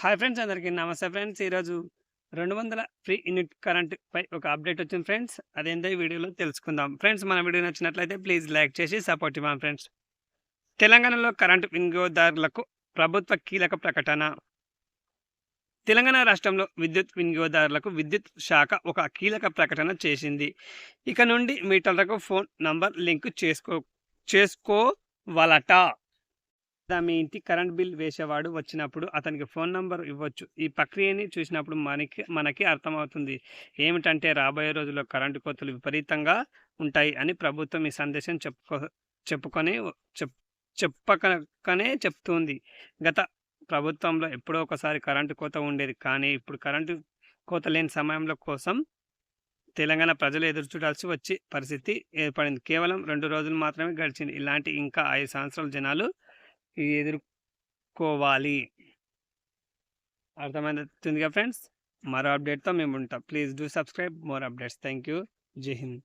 Hi friends అందరికీ నమస్తే friends. ఈరోజు రెండు వందల ఫ్రీ యూనిట్ కరెంట్ పై ఒక అప్డేట్ వచ్చింది ఫ్రెండ్స్. అదేందో ఈ వీడియోలో తెలుసుకుందాం. ఫ్రెండ్స్ మన వీడియో నచ్చినట్లయితే ప్లీజ్ లైక్ చేసి సపోర్ట్ ఇవ్వం ఫ్రెండ్స్. తెలంగాణలో కరెంటు వినియోగదారులకు ప్రభుత్వ కీలక ప్రకటన. తెలంగాణ రాష్ట్రంలో విద్యుత్ వినియోగదారులకు విద్యుత్ శాఖ ఒక కీలక ప్రకటన చేసింది. ఇక నుండి మీటర్లకు ఫోన్ నంబర్ లింక్ చేసుకో చేసుకోవాలట. మీ ఇంటి కరెంట్ బిల్ వేసేవాడు వచ్చినప్పుడు అతనికి ఫోన్ నంబర్ ఇవ్వచ్చు. ఈ ప్రక్రియని చూసినప్పుడు మనకి మనకి అర్థమవుతుంది. ఏమిటంటే రాబోయే రోజుల్లో కరెంటు కోతలు విపరీతంగా ఉంటాయి అని ప్రభుత్వం ఈ సందేశం చెప్పుకో చెప్పుకొని చెప్ చెప్పకనే చెప్తుంది. గత ప్రభుత్వంలో ఎప్పుడో ఒకసారి కరెంటు కోత ఉండేది. కానీ ఇప్పుడు కరెంటు కోత లేని సమయంలో కోసం తెలంగాణ ప్రజలు ఎదురు చూడాల్సి వచ్చే పరిస్థితి ఏర్పడింది. కేవలం రెండు రోజులు మాత్రమే గడిచింది. ఇలాంటి ఇంకా ఐదు సంవత్సరాల జనాలు ఎదుర్కోవాలి. అర్థమవుతుందిగా ఫ్రెండ్స్? మరో అప్డేట్తో మేము ఉంటాం. Please do subscribe more updates. Thank you Jai Hind.